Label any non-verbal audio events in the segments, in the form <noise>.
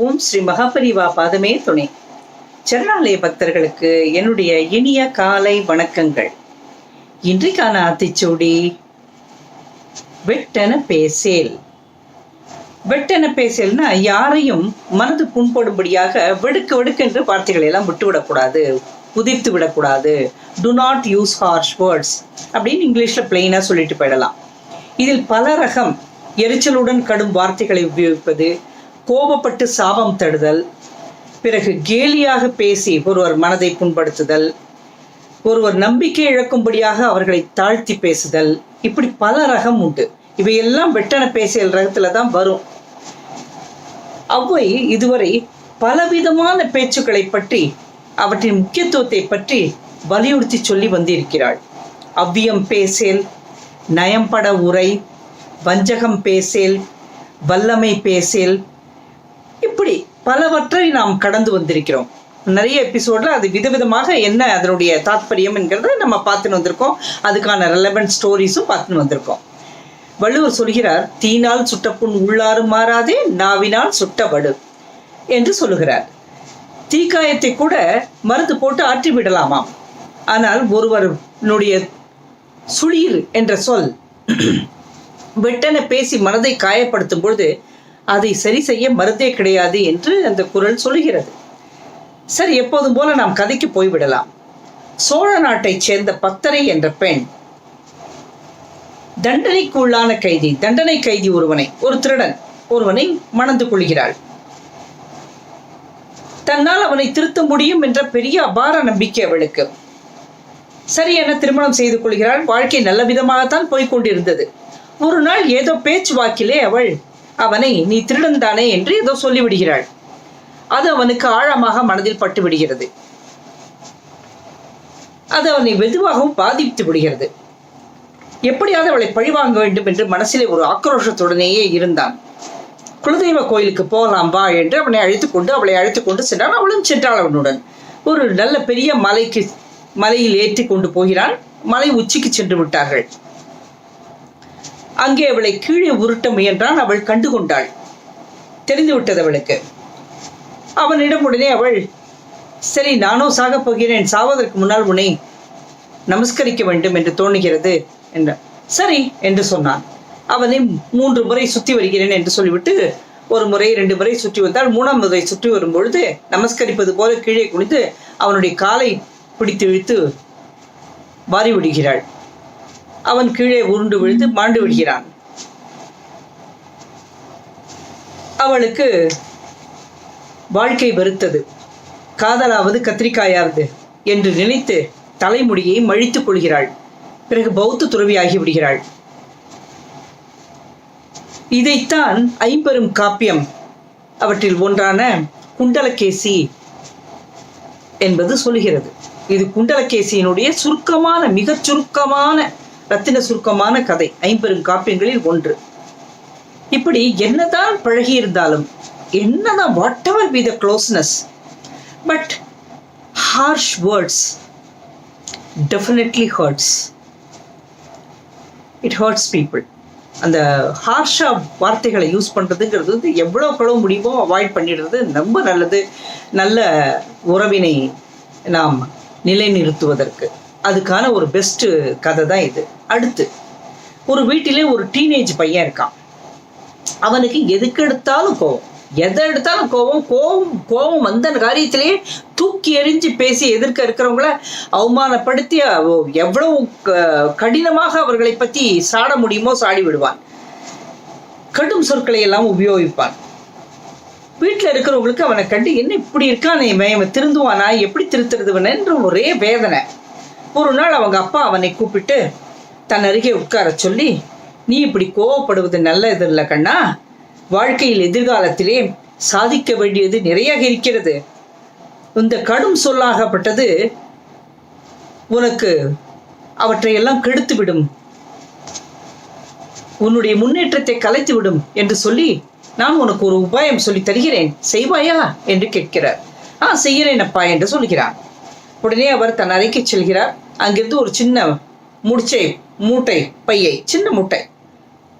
ஓம் ஸ்ரீ மகாபரிவா பாதமே துணை. சரணாலய பக்தர்களுக்கு என்னுடைய இனிய காலை வணக்கங்கள். இன்றைக்கான ஆத்திச்சூடி வெட்டென பேசேல். வெட்டென பேசேல்னா யாரையும் மனது புண்படும்படியாக வெடுக்கு வெடுக்கென்று வார்த்தைகளை எல்லாம் விட்டுவிடக்கூடாது உதிர்த்து விடக்கூடாது. Do not use harsh words அப்படின்னு இங்கிலீஷில் பிளெயினாக சொல்லிட்டு போயிடலாம். இதில் பல ரகம் எரிச்சலுடன் கடும் வார்த்தைகளை உபயோகிப்பது கோபப்பட்டு சாபம் தடுதல் பிறகு கேலியாக பேசி ஒருவர் மனதை புண்படுத்துதல் ஒருவர் நம்பிக்கை இழக்கும்படியாக அவர்களை தாழ்த்தி பேசுதல். இப்படி பல ரகம் உண்டு. இவையெல்லாம் வெட்டன பேசியல் ரகத்துல தான் வரும். அவ்வை இதுவரை பலவிதமான பேச்சுக்களை பற்றி அவற்றின் முக்கியத்துவத்தை பற்றி வலியுறுத்தி சொல்லி வந்திருக்கிறாள். அவ்வியம் பேசேல் நயம்பட உரை வஞ்சகம் பேசேல் வல்லமை பேசேல் இப்படி பலவற்றை நாம் கடந்து வந்திருக்கிறோம். நிறைய எபிசோட்ல அது விதவிதமாக என்ன அதனுடைய தாத்பரியம் என்கிறத நம்ம பார்த்துன்னு வந்திருக்கோம். அதுக்கான ரெலவெண்ட் ஸ்டோரிஸும் பார்த்துன்னு வந்திருக்கோம். வள்ளுவர் சொல்கிறார் தீனால் சுட்டப்புண் உள்ளாறு மாறாதே நாவினால் சுட்ட வடு என்று சொல்லுகிறார். தீக்காயத்தை கூட மருந்து போட்டு ஆற்றி விடலாமாம். ஆனால் ஒருவருடைய சுளீர் என்ற சொல் <clears throat> வெட்டென பேசி மனதை காயப்படுத்தும் பொழுது அதை சரி செய்ய மருந்தே கிடையாது என்று அந்த குரல் சொல்கிறது சரி எப்போதும் போல நாம் கதைக்கு போய்விடலாம். சோழ நாட்டைச் சேர்ந்த பத்தரை என்ற பெண். தண்டனைக்கு உள்ளான கைதி தண்டனை கைதி ஒருவனை ஒரு திருடன் ஒருவனை மணந்து கொள்கிறாள். தன்னால் அவனை திருத்த முடியும் என்ற பெரிய அபார நம்பிக்கை அவளுக்கு. சரி என திருமணம் செய்து கொள்கிறாள்? வாழ்க்கை நல்ல விதமாகத்தான் போய்கொண்டிருந்தது ஒரு நாள் ஏதோ பேச்சுவாக்கிலே அவள் அவனை நீ திருடன் தானே என்று ஏதோ சொல்லிவிடுகிறாள். அது அவனுக்கு ஆழமாக மனதில் பட்டு விடுகிறது அது அவனை வெதுவாகவும் பாதித்து விடுகிறது. எப்படியாவது அவளை பழிவாங்க வேண்டும் என்று மனசிலே ஒரு ஆக்ரோஷத்துடனேயே இருந்தான். குலதெய்வ கோயிலுக்கு போகலாம் வா என்று அவனை அழைத்து கொண்டு அவளை அழைத்து கொண்டு சென்றான். அவளும் சென்றாள் அவனுடன். ஒரு நல்ல பெரிய மலைக்கு மலையில் ஏற்றி கொண்டு போகிறான். மலை உச்சிக்கு சென்று விட்டார்கள். அங்கே அவளை கீழே உருட்ட முயன்றான். அவள் கண்டுகொண்டாள். தெரிந்துவிட்டது அவளுக்கு. அவனிடம் உடனே அவள் சரி நானும் சாகப் போகிறேன். சாவதற்கு முன்னால் உன்னை நமஸ்கரிக்க வேண்டும் என்று தோணுகிறது என்றான் சரி என்று சொன்னான். அவனை மூன்று முறை சுற்றி வருகிறேன் என்று சொல்லிவிட்டு ஒரு முறை ரெண்டு முறை சுற்றி வந்தால் மூணாம் முறை சுற்றி வரும் பொழுது நமஸ்கரிப்பது போல கீழே குனிந்து அவனுடைய காலை பிடித்து இழுத்து வாரி விடுகிறாள் அவன் கீழே உருண்டு விழுந்து மாண்டு விடுகிறான். அவளுக்கு வாழ்க்கை வெறுத்தது. காதலாவது கத்திரிக்காயாவது என்று நினைத்து தலைமுடியை மழித்துக் கொள்கிறாள். பிறகு பௌத்த துறவியாகி விடுகிறாள். இதைத்தான் ஐம்பெரும் காப்பியம் அவற்றில் ஒன்றான குண்டலகேசி என்பது சொல்லுகிறது. இது குண்டலகேசியினுடைய சுருக்கமான மிகச் சுருக்கமான ரத்தின சுருக்கமான கதை ஐம்பெரும் காப்பியங்களில் ஒன்று. இப்படி என்னதான் பழகி இருந்தாலும் என்னதான் whatever be the closeness but harsh words definitely hurts it hurts people அந்த ஹார்ஷா வார்த்தைகளை யூஸ் பண்ணுறதுங்கிறது வந்து எவ்வளோ கழுவ முடியுமோ அவாய்ட் பண்ணிடுறது ரொம்ப நல்லது. நல்ல உறவினை நாம் நிலைநிறுத்துவதற்கு. அதுக்கான ஒரு பெஸ்ட்டு கதை தான் இது. அடுத்து ஒரு வீட்டிலே ஒரு டீனேஜ் பையன் இருக்கான். அவனுக்கு எதுக்கு எடுத்தாலும் கோவம். எதை எடுத்தாலும் கோவம் கோவம் கோவம் வந்த காரியத்திலேயே தூக்கி எறிஞ்சு பேசி எதிர்க்க இருக்கிறவங்கள அவமானப்படுத்தி எவ்வளவு க- கடினமாக அவர்களை பற்றி சாட முடியுமோ சாடி விடுவான். கடும் சொற்களை எல்லாம் உபயோகிப்பான். வீட்டில் இருக்கிறவங்களுக்கு அவனை கண்டு என்ன இப்படி இருக்கான் இவன் திருந்துவானா? எப்படி திருத்துறதுவனன்ற ஒரே வேதனை. ஒரு நாள் அவங்க அப்பா அவனை கூப்பிட்டு தன் அருகே உட்கார சொல்லி நீ இப்படி கோவப்படுவது நல்லது இல்லை கண்ணா. வாழ்க்கையில் எதிர்காலத்திலே சாதிக்க வேண்டியது நிறைய இருக்கிறது. இந்த கடும் சொல்லாகப்பட்டது உனக்கு அவற்றையெல்லாம் கெடுத்து விடும் உன்னுடைய முன்னேற்றத்தை கலைத்து விடும் என்று சொல்லி நான் உனக்கு ஒரு உபாயம் சொல்லி தருகிறேன். செய்வாயா? என்று கேட்கிறார். ஆ செய்கிறேன் அப்பா என்று சொல்கிறான். உடனே அவர் தன் அறைக்கு செல்கிறார். அங்கிருந்து ஒரு சின்ன முடிச்சை மூட்டை பையை சின்ன மூட்டை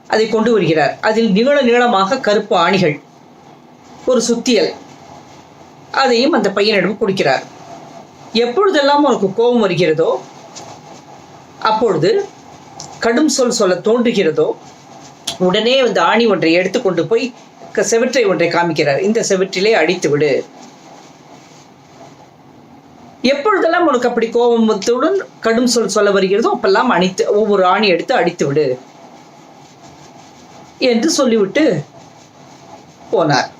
அதை கொண்டு வருகிறார். அதில் நீள நீளமாக கருப்பு ஆணிகள் ஒரு சுத்தியல். அதையும் அந்த பையனிடம் கொடுக்கிறார். எப்பொழுதெல்லாம் உனக்கு கோபம் வருகிறதோ அப்பொழுது கடும் சொல் சொல்ல தோன்றுகிறதோ உடனே அந்த ஆணி ஒன்றை எடுத்துக்கொண்டு போய் க- செவற்றை ஒன்றை காமிக்கிறார். இந்த செவற்றிலே அடித்து விடு எப்பொழுதெல்லாம் உனக்கு அப்படி கோபத்துடன் கடும் சொல் சொல்ல வருகிறதோ அப்பெல்லாம் அணித்து ஒவ்வொரு ஆணி எடுத்து அடித்து விடு என்று சொல்லிவிட்டு போனார்.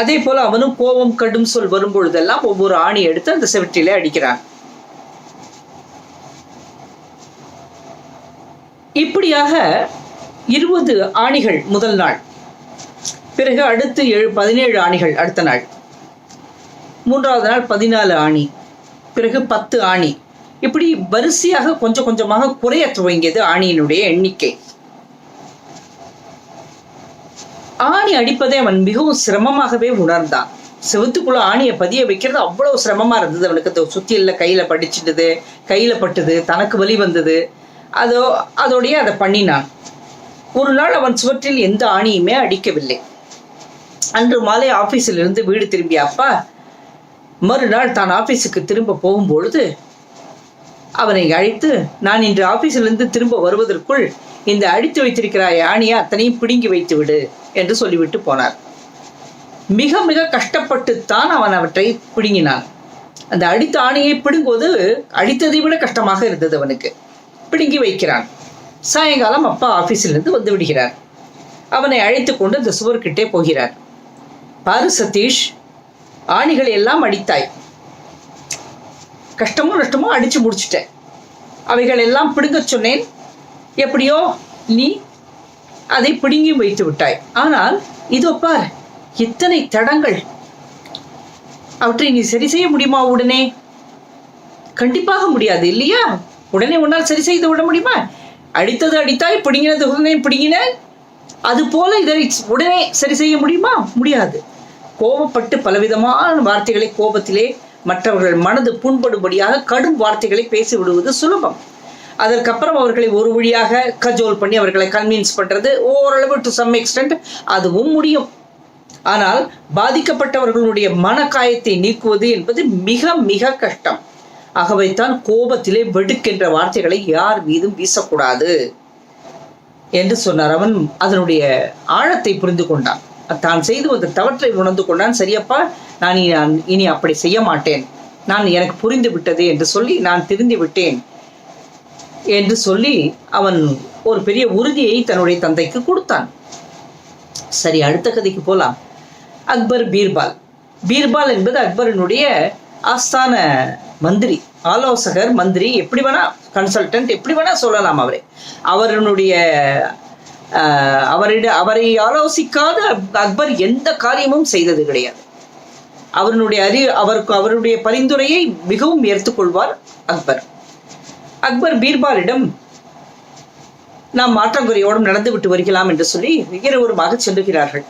அதே போல அவனும் கோபம் கடும் சொல் வரும்பொழுதெல்லாம் ஒவ்வொரு ஆணி எடுத்து அந்த செவற்றிலே அடிக்கிறான். இப்படியாக இருபது ஆணிகள் முதல் நாள் பிறகு அடுத்து ஏழு பதினேழு ஆணிகள் அடுத்த நாள் மூன்றாவது நாள் பதினாலு ஆணி. பிறகு பத்து ஆணி. இப்படி வரிசையாக கொஞ்சம் கொஞ்சமாக குறைய துவங்கியது ஆணியினுடைய எண்ணிக்கை. ஆணி அடிப்பதை அவன் மிகவும் சிரமமாகவே உணர்ந்தான். செவத்துக்குள்ள ஆணியை பதிய வைக்கிறது அவ்வளவு சிரமமா இருந்தது அவனுக்கு. அந்த சுத்தியல்ல கையில படிச்சிட்டது கையில பட்டுது தனக்கு வலி வந்தது. அதோ அதோடைய அதை பண்ணினான். ஒரு நாள் அவன் சுவற்றில் எந்த ஆணியுமே அடிக்கவில்லை. அன்று மாலை ஆபீஸில் இருந்து வீடு திரும்பிய அப்பா மறுநாள் தான் ஆபீஸுக்கு திரும்ப போகும்பொழுது அவனை அழைத்து நான் இன்று ஆபீஸிலிருந்து திரும்ப வருவதற்குள் இந்த அடித்து வைத்திருக்கிறாய் ஆணியை அத்தனையும் பிடுங்கி வைத்து விடு என்று சொல்லிவிட்டு போனார். மிக மிக கஷ்டப்பட்டுத்தான் அவன் அவற்றை பிடுங்கினான். அந்த அடித்த ஆணையை பிடுங்குவது அடித்ததை விட கஷ்டமாக இருந்தது அவனுக்கு. பிடுங்கி வைக்கிறான். சாயங்காலம் அப்பா ஆபீஸிலிருந்து வந்து விடுகிறார் அவனை அழைத்து கொண்டு அந்த சுவர்கிட்டே போகிறார். பாரு சதீஷ் ஆணிகளை எல்லாம் அடித்தாய். கஷ்டமோ நஷ்டமோ அடிச்சு முடிச்சிட்டேன். அவைகள் எல்லாம் பிடுங்க சொன்னேன். எப்படியோ நீ அதை பிடுங்கி வைத்து விட்டாய். ஆனால் இதோ பார் இத்தனை தடங்கள். அவற்றை நீ சரி செய்ய முடியுமா உடனே? கண்டிப்பாக முடியாது இல்லையா? உடனே உன்னால் சரி செய்து விட முடியுமா? அடித்தது அடித்தாய் பிடுங்கினது உடனே பிடுங்கின அது போல இதை உடனே சரி செய்ய முடியுமா? முடியாது. கோபப்பட்டு பலவிதமான வார்த்தைகளை கோபத்திலே மற்றவர்கள் மனது புண்படும்படியாக கடும் வார்த்தைகளை பேசி விடுவது சுலபம். அதற்கப்புறம் அவர்களை ஒரு வழியாக கஜோல் பண்ணி அவர்களை கன்வின்ஸ் பண்றது ஓரளவு டு சம் எக்ஸ்டென்ட் அதுவும் முடியும். ஆனால் பாதிக்கப்பட்டவர்களுடைய மனக்காயத்தை நீக்குவது என்பது மிக மிக கஷ்டம். ஆகவைத்தான் கோபத்திலே வெடுக்கென்ற வார்த்தைகளை யார் மீதும் வீசக்கூடாது. என்று சொன்னார் அவன் அதனுடைய ஆழத்தை புரிந்து கொண்டான். தான் செய்து வந்த தவற்றை உணர்ந்து கொண்டான் சரியப்பா நான் இனி நான் இனி அப்படி செய்ய மாட்டேன். நான் எனக்கு புரிந்து விட்டது என்று சொல்லி நான் திருந்தி விட்டேன் என்று சொல்லி அவன் ஒரு பெரிய உறுதியை தன்னுடைய தந்தைக்கு கொடுத்தான். சரி அடுத்த கதைக்கு போலாம். அக்பர் பீர்பால். பீர்பால் என்பது அக்பரினுடைய ஆஸ்தான மந்திரி ஆலோசகர் மந்திரி எப்படி வேணா கன்சல்டன்ட் எப்படி வேணா சொல்லலாம் அவரை. அவருடைய அவரிட அவரை ஆலோசிக்காத அக்பர் எந்த காரியமும் செய்தது கிடையாது. அவருடைய அறி அவருக்கு அவருடைய பரிந்துரையை மிகவும் ஏற்றுக்கொள்வார் அக்பர். அக்பர் பீர்பாலிடம் நாம் ஆற்றங்கரையோடும் நடந்து விட்டு வருகலாம் என்று சொல்லி இருவருமாக செல்லுகிறார்கள்.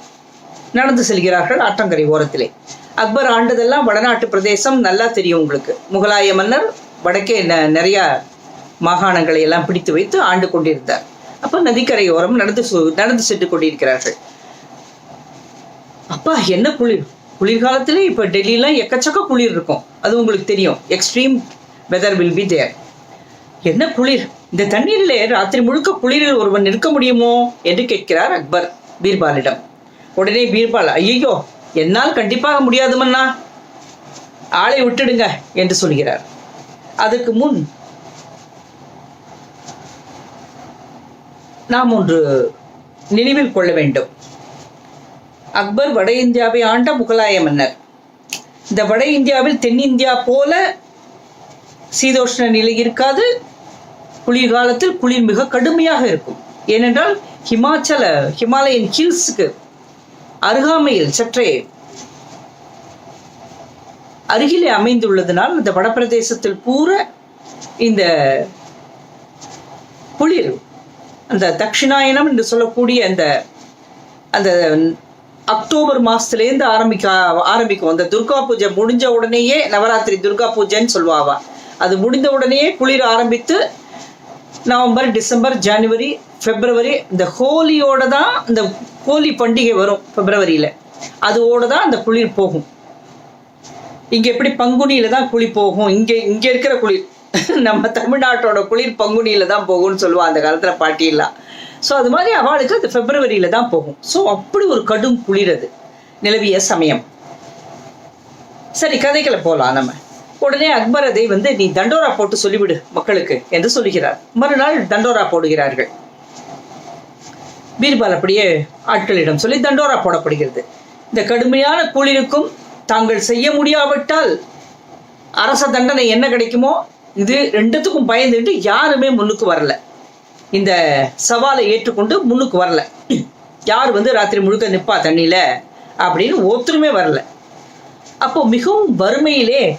நடந்து செல்கிறார்கள் ஆற்றங்கரை ஓரத்திலே. அக்பர் ஆண்டதெல்லாம் வடநாட்டு பிரதேசம் நல்லா தெரியும் உங்களுக்கு. முகலாய மன்னர் வடக்கே ந- நிறைய மாகாணங்களை எல்லாம் பிடித்து வைத்து ஆண்டு கொண்டிருந்தார். அப்பா நதிக்கரை ஓரம் நடந்து நடந்து சென்று கொண்டிருக்கிறார்கள். அப்பா என்ன குளிர்? குளிர்காலத்திலே இப்ப டெல்லிலாம் எக்கச்சக்க குளிர் இருக்கும். அது உங்களுக்கு தெரியும். Extreme weather will be there என்ன குளிர்? இந்த தண்ணீரிலே ராத்திரி முழுக்க குளிரில் ஒருவன் நிற்க முடியுமோ? என்று கேட்கிறார் அக்பர் பீர்பாலிடம். உடனே பீர்பால் ஐயோ என்னால் கண்டிப்பாக முடியாதுமண்ணா. ஆளை விட்டுடுங்க என்று சொல்கிறார். அதற்கு முன் நாம் ஒன்று நினைவில் கொள்ள வேண்டும். அக்பர் வட இந்தியாவை ஆண்ட முகலாய மன்னர். இந்த வட இந்தியாவில் தென்னிந்தியா போல சீதோஷ்ண நிலை இருக்காது. குளிர்காலத்தில் குளிர் மிக கடுமையாக இருக்கும். ஏனென்றால் ஹிமாச்சல ஹிமாலயன் ஹில்ஸுக்கு அருகாமையில் சற்றே அருகிலே அமைந்துள்ளதனால் இந்த வடப்பிரதேசத்தில் பூரா இந்த குளிர் அந்த தட்சிணாயனம் என்று சொல்லக்கூடிய அந்த அந்த அக்டோபர் மாசத்துலேருந்து ஆரம்பிக்க ஆரம்பிக்கும். அந்த துர்கா பூஜை முடிஞ்ச உடனேயே நவராத்திரி துர்கா பூஜைன்னு சொல்லுவாவா. அது முடிந்த உடனேயே குளிர் ஆரம்பித்து நவம்பர் டிசம்பர் ஜனவரி பிப்ரவரி இந்த ஹோலியோட தான் இந்த ஹோலி பண்டிகை வரும் பிப்ரவரியில். அதோட தான் அந்த குளிர் போகும். இங்க எப்படி பங்குனியில தான் குளிர் போகும். இங்க இங்க இருக்கிற குளிர். <laughs> நம்ம தமிழ்நாட்டோட குளிர் பங்குனியில தான் போகும்னு சொல்லுவா அந்த காலத்துல பாட்டியெல்லாம் ஸோ அது மாதிரி அவளுக்கு அது பிப்ரவரியில தான் போகும். ஸோ அப்படி ஒரு கடும் குளிர் அது. நிலவிய சமயம். சரி கதைகளை போலாம் நம்ம. உடனே அக்பர் அதை வந்து நீ தண்டோரா போட்டு சொல்லிவிடு மக்களுக்கு என்று சொல்லுகிறார். மறுநாள் தண்டோரா போடுகிறார்கள். பீர்பால் அப்படியே ஆட்களிடம் சொல்லி தண்டோரா போடப்படுகிறது. இந்த கடுமையான குளிருக்கும் தாங்கள் செய்ய முடியாவிட்டால் அரச தண்டனை என்ன கிடைக்குமோ இது ரெண்டுத்துக்கும் பயந்துட்டு யாருமே முன்னுக்கு வரல. இந்த சவாலை ஏற்றுக்கொண்டு முன்னுக்கு வரல. யார் வந்து ராத்திரி முழுக்க நிற்பா தண்ணியில் அப்படின்னு ஒருத்தருமே வரல. அப்போ மிகவும் வறுமையிலே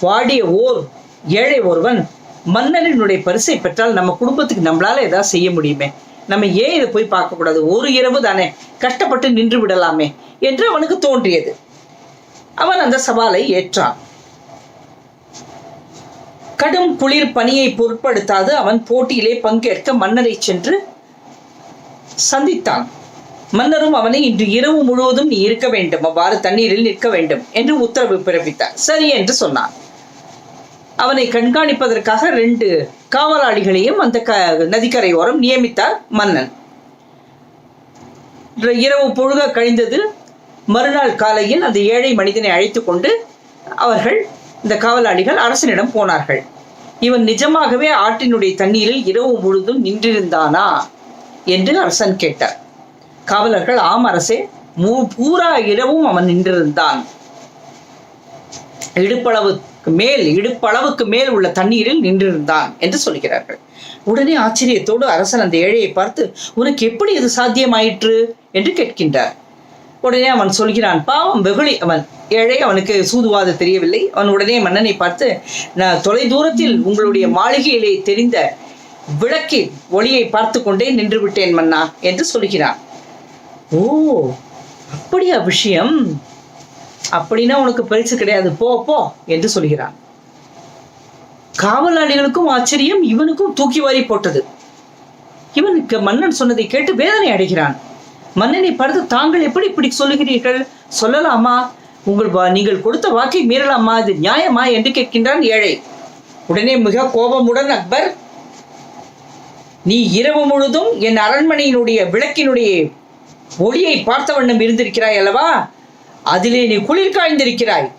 வாடிய ஓர் ஏழை ஒருவன் மன்னனினுடைய பரிசை பெற்றால் நம்ம குடும்பத்துக்கு நம்மளால ஏதாவது செய்ய முடியுமே? நம்ம ஏன் இதை போய் பார்க்கக்கூடாது ஒரு இரவு தானே கஷ்டப்பட்டு நின்று விடலாமே என்று அவனுக்கு தோன்றியது. அவன் அந்த சவாலை ஏற்றான். கடும் குளிர் பனியை பொருட்படுத்தாது. அவன் போட்டியிலே பங்கேற்க மன்னரை சென்று சந்தித்தான். மன்னரும் அவனை இன்று இரவு முழுவதும் நீ இருக்க வேண்டும். அவ்வாறு தண்ணீரில் நிற்க வேண்டும் என்று உத்தரவு பிறப்பித்தார். சரி என்று சொன்னான். அவனை கண்காணிப்பதற்காக ரெண்டு காவலாளிகளையும் அந்த க நதிக்கரையோரம் நியமித்தார் மன்னன். இரவு பொழுக கழிந்தது மறுநாள் காலையில் அந்த ஏழை மனிதனை அழைத்து கொண்டு அவர்கள் இந்த காவலாளிகள் அரசனிடம் போனார்கள். இவன் நிஜமாகவே ஆற்றினுடைய தண்ணீரில் இரவு முழுதும் நின்றிருந்தானா? என்று அரசன் கேட்டார். காவலர்கள் ஆம் அரசே மூ பூரா இரவும் அவன் நின்றிருந்தான். இடுப்பளவுக்கு மேல் இடுப்பளவுக்கு மேல் உள்ள தண்ணீரில் நின்றிருந்தான் என்று சொல்கிறார்கள். உடனே ஆச்சரியத்தோடு அரசன் அந்த ஏழையை பார்த்து உனக்கு எப்படி இது சாத்தியமாயிற்று? என்று கேட்கின்றார். உடனே அவன் சொல்கிறான் பாவம் வெகுளி அவன். ஏழை அவனுக்கு சூதுவாது தெரியவில்லை. அவன் உடனே மன்னனை பார்த்து நான் தொலை தூரத்தில் உங்களுடைய மாளிகையிலே தெரிந்த விளக்கில் ஒளியை பார்த்து கொண்டே நின்று விட்டேன் மன்னா என்று சொல்கிறான். ஓ அப்படியா விஷயம்? அப்படின்னா உனக்கு பரிசு கிடையாது. போ போ என்று சொல்கிறான். காவலாளிகளுக்கும் ஆச்சரியம் இவனுக்கும் தூக்கி வாரி போட்டது. இவனுக்கு மன்னன் சொன்னதை கேட்டு வேதனை அடைகிறான். மன்னனை பார்த்து தாங்கள் எப்படி இப்படி சொல்லுகிறீர்கள்? சொல்லலாமா? உங்கள் வா- நீங்கள் கொடுத்த வாக்கை மீறலாமா? இது நியாயமா? என்று கேட்கின்றான் ஏழை. உடனே மிக கோபமுடன் அக்பர் நீ இரவு முழுதும் என் அரண்மனையினுடைய விளக்கினுடைய ஒளியை பார்த்த வண்ணம் இருந்திருக்கிறாய் அல்லவா? அதிலே நீ குளிர் காய்ந்திருக்கிறாய்.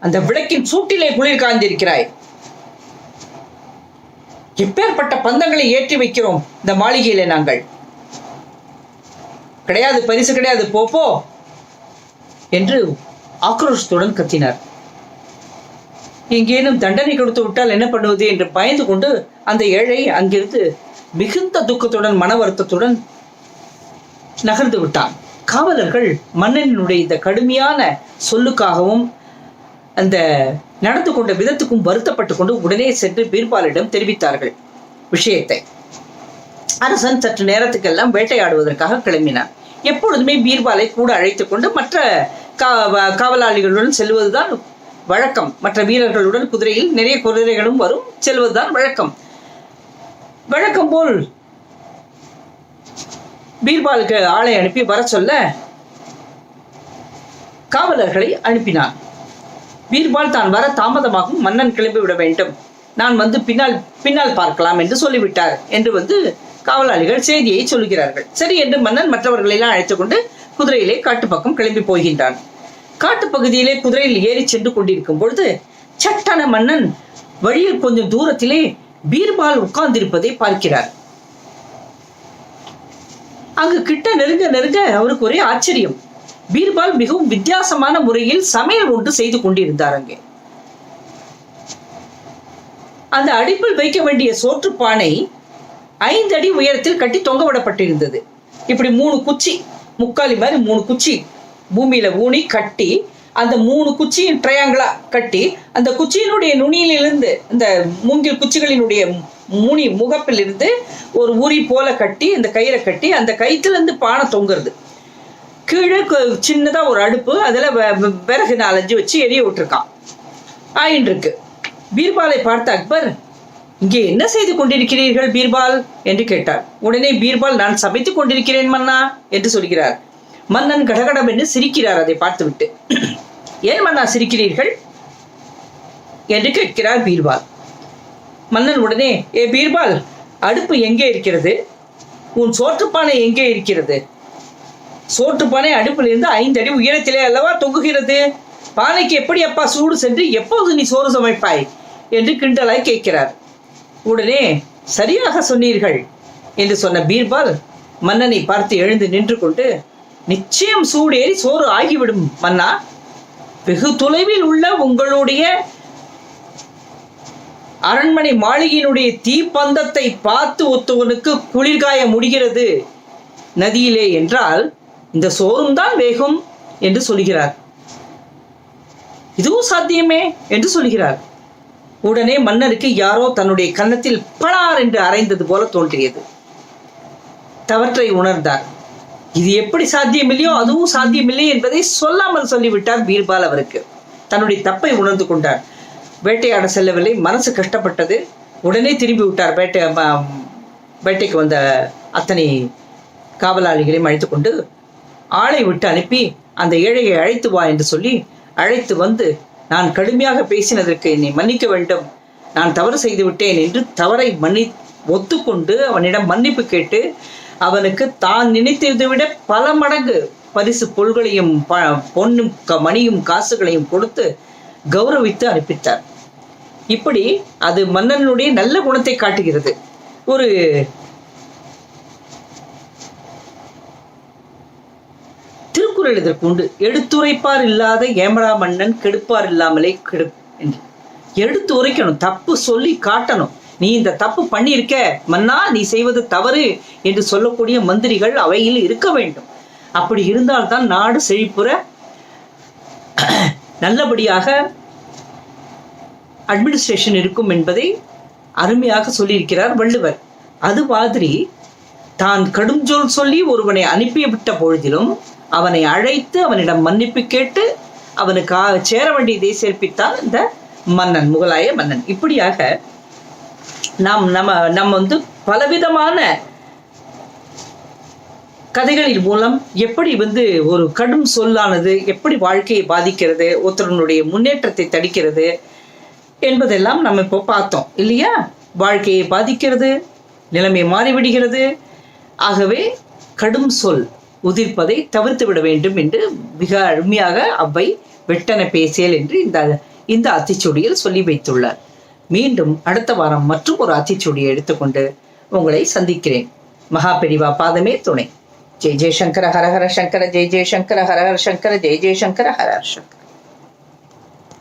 அந்த விளக்கின் சூட்டிலே குளிர் காய்ந்திருக்கிறாய். எப்பேற்பட்ட பந்தங்களை ஏற்றி வைக்கிறோம் இந்த மாளிகையிலே நாங்கள். கிடையாது பரிசு கிடையாது போப்போ என்று ஆக்ரோஷத்துடன் கத்தினார். எங்கேனும் தண்டனை கொடுத்து விட்டால் என்ன பண்ணுவது என்று பயந்து கொண்டு அந்த ஏழை அங்கிருந்து மிகுந்த துக்கத்துடன் மன வருத்தத்துடன் நகர்ந்து விட்டான். காவலர்கள் மன்னனினுடைய இந்த கடுமையான சொல்லுக்காகவும் அந்த நடந்து கொண்ட விதத்துக்கும் வருத்தப்பட்டு கொண்டு உடனே சென்று பீர்பாலிடம் தெரிவித்தார்கள் விஷயத்தை. அரசன் சற்று நேரத்துக்கெல்லாம் வேட்டையாடுவதற்காக கிளம்பினான். எப்பொழுதுமே பீர்பாலை கூட அழைத்துக் கொண்டு மற்ற கா- காவலாளிகளுடன் செல்வதுதான் வழக்கம். மற்ற வீரர்களுடன் குதிரையில் நிறைய குதிரைகளும் வரும் செல்வதுதான் வழக்கம். வழக்கம் போல் பீர்பாலுக்கு ஆளை அனுப்பி வர சொல்ல காவலர்களை அனுப்பினான் பீர்பால் தான் வர தாமதமாகும் மன்னன் கிளம்பி விட வேண்டும். நான் வந்து பின்னால் பின்னால் பார்க்கலாம் என்று சொல்லிவிட்டார் என்று வந்து காவலாளிகள் செய்தியை சொல்கிறார்கள் சரி என்று மன்னன் மற்றவர்களை எல்லாம் அழைத்துக் கொண்டு குதிரையிலே காட்டுப்பக்கம் கிளம்பி போகின்றான். காட்டுப்பகுதியிலே குதிரையில் ஏறி சென்று கொண்டிருக்கும் பொழுது சட்டன மன்னன் வழியில் கொஞ்சம் தூரத்திலே பீர்பால் உட்கார்ந்திருப்பதை பார்க்கிறார். அங்கு கிட்ட நெருங்க நெருங்க அவருக்கு ஒரே ஆச்சரியம். பீர்பால் மிகவும் வித்தியாசமான முறையில் சமையல் ஒன்று செய்து கொண்டிருந்தார் அங்கே. அந்த அடுப்பில் வைக்க வேண்டிய சோற்றுப்பானை பானை ஐந்து அடி உயரத்தில் கட்டி தொங்க விடப்பட்டிருந்தது. இப்படி மூணு குச்சி முக்காலி மாதிரி மூணு குச்சி பூமியில ஊனி கட்டி அந்த மூணு குச்சியும் ட்ரையாங்கிளா கட்டி அந்த குச்சியினுடைய நுனியிலிருந்து இந்த மூங்கில் குச்சிகளினுடைய முனி முகப்பிலிருந்து ஒரு உரி போல கட்டி அந்த கயிறை கட்டி அந்த கயிற்றுலேருந்து பானை தொங்குறது. கீழே கு- சின்னதா ஒரு அடுப்பு அதில் விறகு நாலஞ்சு வச்சு எரிய விட்டுருக்கான். ஆயின் இருக்கு பீர்பாலை பார்த்த அக்பர் இங்கே என்ன செய்து கொண்டிருக்கிறீர்கள் பீர்பால்? என்று கேட்டார். உடனே பீர்பால் நான் சமைத்துக் கொண்டிருக்கிறேன் மன்னா என்று சொல்கிறார். மன்னன் கடகடவென்று சிரிக்கிறார் அதை பார்த்துவிட்டு. ஏன் மன்னா சிரிக்கிறீர்கள்? என்று கேட்கிறார் பீர்பால். மன்னன் உடனே ஏ பீர்பால் அடுப்பு எங்கே இருக்கிறது? உன் சோற்றுப்பானை எங்கே இருக்கிறது? சோற்றுப்பானை அடுப்பிலிருந்து ஐந்து அடி உயரத்திலே அல்லவா தொங்குகிறது? பானைக்கு எப்படி அப்பா சூடு சென்று எப்போது நீ சோறு சமைப்பாய்? என்று கிண்டலாய் கேட்கிறார். உடனே சரியாக சொன்னீர்கள் என்று சொன்ன பீர்பால் மன்னனை பார்த்து எழுந்து நின்று கொண்டு நிச்சயம் சூடேறி சோறு ஆகிவிடும் மன்னா. வெகு தொலைவில் உள்ள உங்களுடைய அரண்மனை மாளிகையினுடைய தீப்பந்தத்தை பார்த்து ஒத்துவனுக்கு குளிர்காய முடிகிறது. நதியிலே என்றால் இந்த சோறும் தான் வேகும் என்று சொல்கிறார். இதுவும் சாத்தியமே என்று சொல்கிறார். உடனே மன்னருக்கு யாரோ தன்னுடைய கன்னத்தில் பலார் என்று அரைந்தது போல தோன்றியது. தவற்றை உணர்ந்தார். இது எப்படி சாத்தியமில்லையோ அதுவும் சாத்தியமில்லை என்பதை சொல்லாமல் சொல்லிவிட்டார் பீர்பால் அவருக்கு. தன்னுடைய தப்பை உணர்ந்து கொண்டார். வேட்டையாட செல்லவில்லை மனசு கஷ்டப்பட்டது. உடனே திரும்பி விட்டார். வேட்டை வேட்டைக்கு வந்த அத்தனை காவலாளிகளையும் அழைத்து கொண்டு ஆளை விட்டு அனுப்பி அந்த ஏழையை அழைத்து வா என்று சொல்லி அழைத்து வந்து நான் கடுமையாக பேசினதற்கு என்னை மன்னிக்க வேண்டும். நான் தவறு செய்து விட்டேன் என்று தவறை மன்னி ஒத்துக்கொண்டு அவனிடம் மன்னிப்பு கேட்டு அவனுக்கு தான் நினைத்ததை விட பல மடங்கு பரிசு பொருள்களையும் ப- பொன்னும் க- மணியும் காசுகளையும் கொடுத்து கௌரவித்து அனுப்பித்தார். இப்படி அது மன்னனுடைய நல்ல குணத்தை காட்டுகிறது. ஒரு திருக்குறள் இதற்கு உண்டு? எடுத்துரைப்பார் இல்லாத ஏமரா மன்னன் கெடுப்பார் இல்லாமலே கெடு என்று. எடுத்து உரைக்கணும் தப்பு சொல்லி காட்டணும். நீ இந்த தப்பு பண்ணியிருக்க மன்னா நீ செய்வது தவறு என்று சொல்லக்கூடிய மந்திரிகள் அவையில் இருக்க வேண்டும். அப்படி இருந்தால்தான் நாடு செழிப்புற நல்லபடியாக அட்மினிஸ்ட்ரேஷன் இருக்கும் என்பதை அருமையாக சொல்லியிருக்கிறார் வள்ளுவர். அது மாதிரி தான் கடும் சொல் சொல்லி ஒருவனை அனுப்பிவிட்ட பொழுதிலும் அவனை அழைத்து அவனிடம் மன்னிப்பு கேட்டு அவனுக்கு சேர வேண்டியதை சேர்ப்பித்தான் இந்த மன்னன் முகலாய மன்னன். இப்படியாக நாம் நம்ம நம்ம வந்து பலவிதமான கதைகளின் மூலம் எப்படி வந்து ஒரு கடும் சொல்லானது எப்படி வாழ்க்கையை பாதிக்கிறது ஒருத்தருடைய முன்னேற்றத்தை தடுக்கிறது என்பதெல்லாம் நம்ம இப்போ பார்த்தோம் இல்லையா? வாழ்க்கையை பாதிக்கிறது நிலைமை மாறிவிடுகிறது. ஆகவே கடும் சொல் உதிர்ப்பதை தவிர்த்து விட வேண்டும் என்று மிக அருமையாக அவ்வை வெட்டன பேசியல் என்று இந்த இந்த அத்திச்சுடியில் சொல்லி வைத்துள்ளார். மீண்டும் அடுத்த வாரம் மற்றும் ஒரு அத்திச்சுடியை எடுத்துக்கொண்டு உங்களை சந்திக்கிறேன். மகா பெரிவா பாதமே துணை. ஜெய் ஜெய் சங்கர ஹர ஹர சங்கர ஜெய் ஜெய் சங்கர ஹர ஹர சங்கர ஜெய் ஜெய் சங்கர ஹர சங்கர.